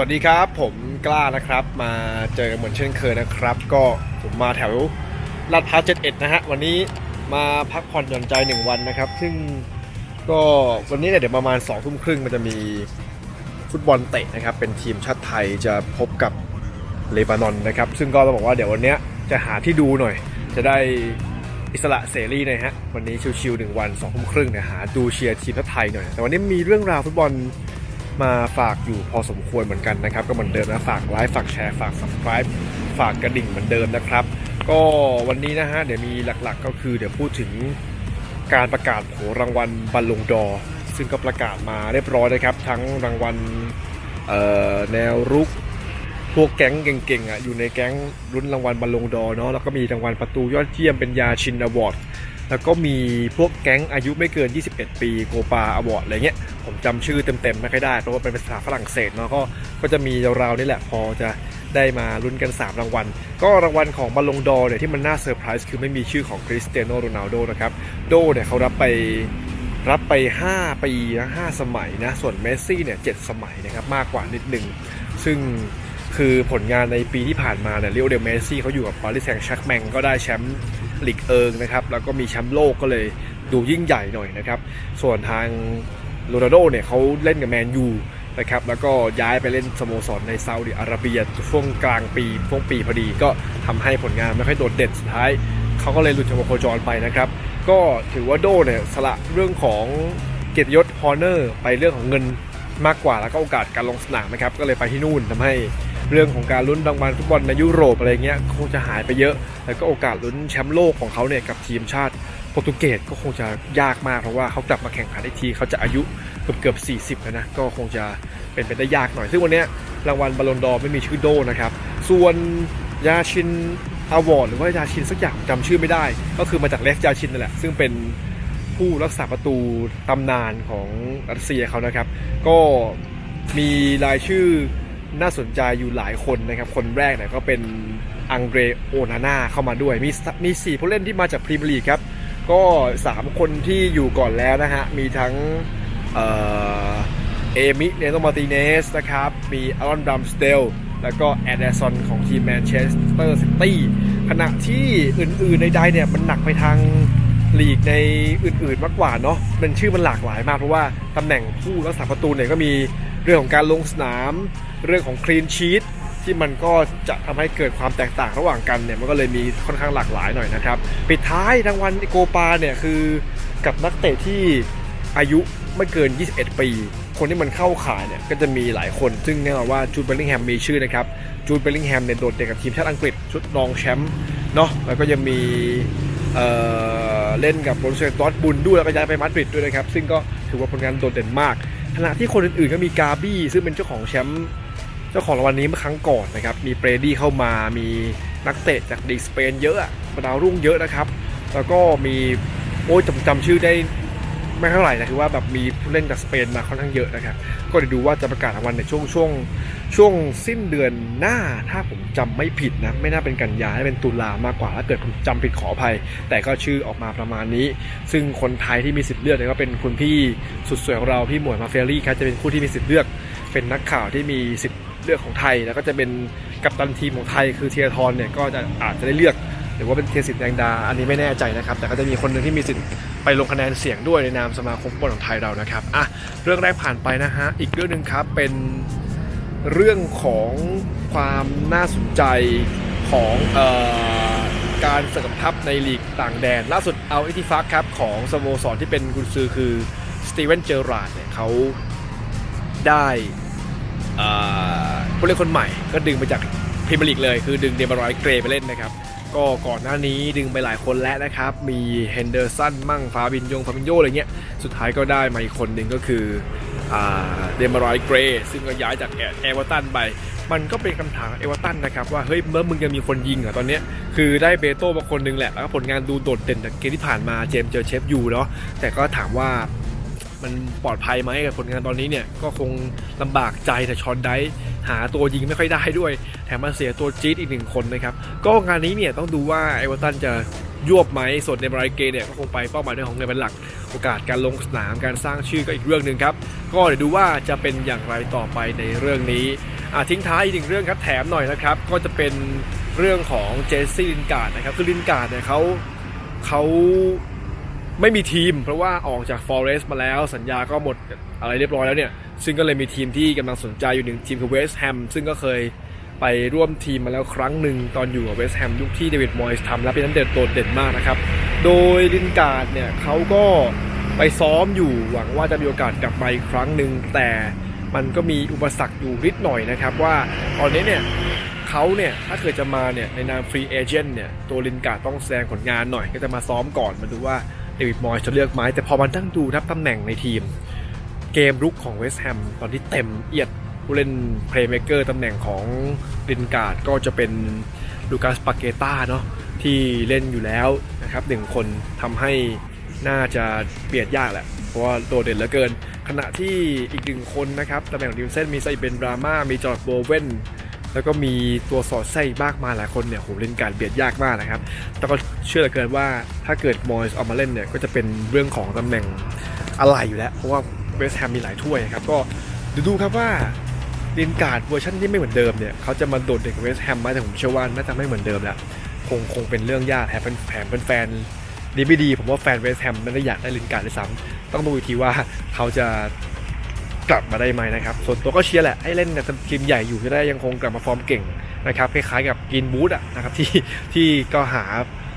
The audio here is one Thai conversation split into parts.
วัสดีครับผมกล้านะครับมาเจอกันเหมือนเช่นเคยนะครับ ก็ผมมาแถวลาดพร้าว71 นะฮะวันนี้มาพักผ่อนหย่อนใจหนึ่งวันนะครับ ซึ่งก็วันนี้เนี่ยเดี๋ยวประมาณ2องทุ่มครึ่งมันจะมีฟุตบอลเตะนะครับ เป็นทีมชาติไทยจะพบกับเลบานอนนะครับ ซึ่งก็ต้องบอกว่าเดี๋ยววันนี้จะหาที่ดูหน่อย จะได้อิสระเสรีหน่อยฮะวันนี้ชิวๆหนึ่งวันสองทุ่มครึ่งเนี่ยหาดูเชียร์ทีมชาติไทยหน่อยแต่วันนี้มีเรื่องราวฟุตบอล มาฝากอยู่พอสมควรเหมือนกันนะครับ ก็เหมือนเดิมนะฝากไลค์ฝากแชร์ฝาก subscribe ฝากกระดิ่งเหมือนเดิมนะครับ ก็วันนี้นะฮะเดี๋ยวมีหลักๆ ก็คือเดี๋ยวพูดถึงการประกาศผลรางวัลบัลลงดอ ซึ่งก็ประกาศมาเรียบร้อยนะครับ ทั้งรางวัลเอ่อแนวรุกพวกแก๊งเก่งๆอะอยู่ในแก๊งรุ่นรางวัลบัลลงดอเนาะแล้วก็มีรางวัลประตูยอดเยี่ยมเป็นยาชินอวอร์ด แล้วก็มีพวกแก๊งอายุไม่เกิน 21 ปีโกปาอวอร์ดอะไรเงี้ย ผมจำชื่อเต็มๆไม่ค่อยได้ เพราะว่าเป็นภาษาฝรั่งเศสเนาะก็ก็จะมีเราๆนี่แหละพอจะได้มาลุ้นกัน 3 รางวัล ก็รางวัลของบอลลงดอร์เนี่ยที่มันน่าเซอร์ไพรส์คือไม่มีชื่อของคริสเตียโนโรนัลโดนะครับ โดเนี่ยเขารับไปรับไป 5 ปีนะ5สมัยนะ ส่วนเมสซี่เนี่ย7สมัยนะครับมากกว่านิดนึงซึ่งคือผลงานในปีที่ผ่านมาเนี่ยเรียวเดลเมสซี่เขาอยู่กับปารีสแซงต์แชร์กแมงก็ได้แชมป์ ลีกเอิงนะครับ แล้วก็มีแชมป์โลกก็เลยดูยิ่งใหญ่หน่อยนะครับ ส่วนทางโรนัลโดเนี่ยเขาเล่นกับแมนยูนะครับ แล้วก็ย้ายไปเล่นสโมสรในซาอุดิอาระเบียช่วงกลางปีช่วงปีพอดีก็ทำให้ผลงานไม่ค่อยโดดเด่นสุดท้ายเขาก็เลยหลุดจากวงโคจรไปนะครับ ก็ถือว่าโดเนี่ยสละเรื่องของเกียรติยศฮอร์เนอร์ไปเรื่องของเงินมากกว่าแล้วก็โอกาสการลงสนามนะครับ ก็เลยไปที่นู่นทำให้ เรื่องของการลุ้นรางวัลฟุตบอลในยุโรปอะไรเงี้ยคงจะหายไปเยอะ แล้วก็โอกาสลุ้นแชมป์โลกของเขาเนี่ยกับทีมชาติโปรตุเกสก็คงจะยากมากเพราะว่าเขากลับมาแข่งขันอีกทีเขาจะอายุเกือบเกือบ40แล้วนะก็คงจะเป็นไปได้ยากหน่อย ซึ่งวันนี้รางวัลบอลลอนดอร์ไม่มีชื่อโดนะครับส่วนยาชินอวอร์ดหรือว่ายาชินสักอย่างจำชื่อไม่ได้ ก็คือมาจากเลฟยาชินนั่นแหละ ซึ่งเป็นผู้รักษาประตูตำนานของรัสเซียเขานะครับ ก็มีรายชื่อ น่าสนใจอยู่หลายคนนะครับ คนแรกเนี่ยก็เป็นอังเดรโอนาน่าเข้ามาด้วย มีมีสี่ผู้เล่นที่มาจากพรีเมียร์ลีกครับ ก็ 3 คนที่อยู่ก่อนแล้วนะฮะ มีทั้งเอเอมิเนโตมาติเนสนะครับ มีอารอนดัมสเตล แล้วก็แอดเดซอนของทีมแมนเชสเตอร์ซิตี้ ขณะที่อื่นๆในใดเนี่ยมันหนักไปทางลีกในอื่นๆมากกว่าเนาะเป็นชื่อมันหลากหลายมากเพราะว่าตำแหน่งผู้รักษาประตูเนี่ยก็มี เรื่องของการลงสนาม เรื่องของคลีนชีตที่มันก็จะทำให้เกิดความแตกต่างระหว่างกันเนี่ยมันก็เลยมีค่อนข้างหลากหลายหน่อยนะครับปิดท้ายรางวัลโกปาเนี่ยคือกับนักเตะที่อายุไม่เกิน 21 ปี คนที่มันเข้าข่ายเนี่ยก็จะมีหลายคน ซึ่งแน่นอนว่าจูดเบลลิงแฮมมีชื่อนะครับ จูดเบลลิงแฮมเนี่ยโดดเด่นกับทีมชาติอังกฤษ ชุดรองแชมป์เนาะ แล้วก็ยังมีเเล่นกับโบรูเซียดอร์ทบุนด้วยแล้วก็ย้ายไปมาดริดด้วยนะครับ ซึ่งก็ถือว่าผลงานโดดเด่นมาก ขณะที่คนอื่นๆก็มีกาบี้ซึ่งเป็นเจ้าของแชมป์เจ้าของรางวัลนี้เมื่อครั้งก่อนนะครับ มีเปรดี้เข้ามามีนักเตะจากดีกสเปนเยอะอะดาวรุ่งเยอะนะครับ แล้วก็มีโอ้ยจำจำชื่อได้ ไม่เท่าไหร่นะคือว่าแบบมีผู้เล่นจากสเปนมาค่อนข้างเยอะนะครับ ก็เดี๋ยวดูว่าจะประกาศรางวัลในช่วงช่วงช่วงสิ้นเดือนหน้าถ้าผมจำไม่ผิดนะ ไม่น่าเป็นกันยาให้เป็นตุลามากกว่าถ้าเกิดผมจำผิดขออภัย แต่ก็ชื่อออกมาประมาณนี้ ซึ่งคนไทยที่มีสิทธิ์เลือกเนี่ยก็เป็นคุณพี่สุดสวยของเราพี่หมวยมาเฟรรี่ครับจะเป็นผู้ที่มีสิทธิ์เลือก เป็นนักข่าวที่มีสิทธิ์เลือกของไทย แล้วก็จะเป็นกัปตันทีมของไทย คือเทียทรเนี่ยก็จะอาจจะได้เลือกหรือว่าเป็นเทียสิทธิ์แดงดา อันนี้ไม่แน่ใจนะครับ แต่ก็จะมีคนหนึ่งที่มีสิทธิ์ ไปลงคะแนนเสียงด้วยในนามสมาคมฟุตบอลของไทยเรานะครับอะเรื่องแรกผ่านไปนะฮะอีกเรื่องหนึ่งครับเป็นเรื่องของความน่าสนใจของออการเสริมทัพในลีกต่างแดน ล่าสุดเอาอิทิฟักครับของสโมสรที่เป็นกุนซือคือสตีเวนเจอราร์ดเนี่ยเขาได้ผู้เล่นคนใหม่ก็ดึงไปจากพรีเมียร์ลีกเลย คือดึงเดมารอยเกรไปเล่นนะครับ ก็ก่อนหน้านี้ดึงไปหลายคนแล้วนะครับ มีเฮนเดอร์สันมั่งฟาบินยงฟาบินโยอะไรเงี้ย สุดท้ายก็ได้มาอีกคนหนึ่งก็คือเดมารอยเกรซึ่งก็ย้ายจากเอเวอร์ตันไป มันก็เป็นคำถามเอเวอร์ตันนะครับว่าเฮ้ยเมื่อมึงยังมีคนยิงเหรอตอนเนี้ยคือได้เบโต้มาคนหนึงแหละ แล้วก็ผลงานดูโดดเด่นจากเกมที่ผ่านมาเจมส์เจอเชฟยูเนาะแต่ก็ถามว่า มันปลอดภัยไหมกับผลงานตอนนี้เนี่ยก็คงลำบากใจแต่ชอนได้หาตัวยิงไม่ค่อยได้ด้วย แถมมาเสียตัวจี๊ดอีกหนึ่งคนนะครับ ก็งานนี้เนี่ยต้องดูว่าไอวอร์ตันจะยวบไหมส่วนในบรายเกเนี่ยก็คงไปเป้าหมายเรื่องของเงินเป็นหลัก โอกาสการลงสนามการสร้างชื่อก็อีกเรื่องหนึ่งครับ ก็เดี๋ยวดูว่าจะเป็นอย่างไรต่อไปในเรื่องนี้อะทิ้งท้ายอีกหนึ่งเรื่องครับแถมหน่อยนะครับ ก็จะเป็นเรื่องของเจสซี่ลินการ์ดนะครับคือลินการ์ดเนี่ยเขาเขา ไม่มีทีม เพราะว่าออกจากฟอเรสต์มาแล้วสัญญาก็หมดอะไรเรียบร้อยแล้วเนี่ย ซึ่งก็เลยมีทีมที่กำลังสนใจอยู่หนึ่งทีมคือเวสต์แฮมซึ่งก็เคยไปร่วมทีมมาแล้วครั้งหนึ่งตอนอยู่กับเวสต์แฮมยุคที่เดวิดมอยส์ทำแล้วเป็นนั้นเด่นโดดเด่นมากนะครับ โดยลินการ์ดเนี่ยเขาก็ไปซ้อมอยู่หวังว่าจะมีโอกาสกลับมาอีกครั้งหนึ่งแต่มันก็มีอุปสรรคอยู่นิดหน่อยนะครับว่าตอนนี้เนี่ยเขาเนี่ยถ้าเกิดจะมาเนี่ยในนามฟรีเอเจนต์เนี่ยตัวลินการ์ดต้องแสดงผลงานหน่อยก็จะมาซ้อมก่อนมาดูว่า เดวิดมอยจะเลือกไหมแต่พอมันตั้งดูนับตำแหน่งในทีม เกมรุกของเวสต์แฮมตอนที่เต็มเอียดผู้เล่นเพลย์เมเกอร์ตำแหน่งของลินการ์ดก็จะเป็นลูกัสปาเกต้าเนาะที่เล่นอยู่แล้วนะครับหนึ่งคนทำให้น่าจะเบียดยากแหละ เพราะว่าโดดเด่นเหลือเกิน ขณะที่อีกหนึ่งคนนะครับตำแหน่งดิวเซนมีไซเบนดราม่ามีจอร์ดโบเวน แล้วก็มีตัวสอดไส้มากมายหลายคนเนี่ยโหเล่นการเบียดยากมากนะครับ แต่ก็เชื่อเหลือเกินว่าถ้าเกิดมอยส์เอามาเล่นเนี่ยก็จะเป็นเรื่องของตำแหน่งอะไรอยู่แล้ว เพราะว่าเวสต์แฮมมีหลายถ้วยครับก็ดูดูครับว่าลินการ์ดเวอร์ชันที่ไม่เหมือนเดิมเนี่ยเขาจะมาโดดเด่นกับเวสต์แฮมไหมแต่ผมเชื่อว่าน่าจะไม่เหมือนเดิมแล้วคงคงเป็นเรื่องยากแถมเป็นแถมเป็นแฟนดีไม่ดี ผมว่าแฟนเวสต์แฮมน่าจะอยากได้ลินการ์ดด้วยซ้ำต้องดูอีกทีว่าเขาจะ กลับมาได้ไหมนะครับ ส่วนตัวก็เชียร์แหละให้เล่นในทีมใหญ่อยู่จะได้ยังคงกลับมาฟอร์มเก่งนะครับคล้ายๆกับกินบูธอะนะครับที่ที่ก็หา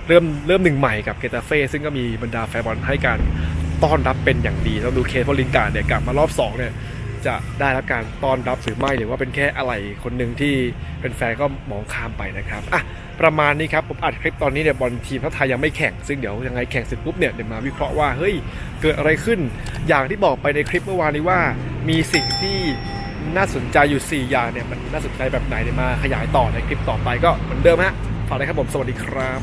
เริ่มเริ่มหนึ่งใหม่กับเกตาเฟ่ซึ่งก็มีบรรดาแฟนบอลให้การต้อนรับเป็นอย่างดีต้องดูเคสพราะลินการ์ดเนี่ยกลับมารอบ2เนี่ยจะได้รับการต้อนรับหรือไม่หรือว่าเป็นแค่อะไรคนหนึ่งที่เป็นแฟนก็มองข้ามไปนะครับอะประมาณนี้ครับผมอัดคลิปตอนนี้เนี่ยบอลทีมทัพไทยยังไม่แข่งซึ่งเดี๋ยวยังไงแข่งเสร็จปุ๊บเนี่ยเดี๋ยวมาวิเคราะห์ว่าเฮ้ยเกิดอะไรขึ้น อย่างที่บอกไปในคลิปเมื่อวานนี้ว่า มีสิ่งที่น่าสนใจอยู่ 4 อย่างเนี่ย มันน่าสนใจแบบไหนเนี่ยมาขยายต่อในคลิปต่อไปก็เหมือนเดิมฮะฝากเลยครับผม สวัสดีครับ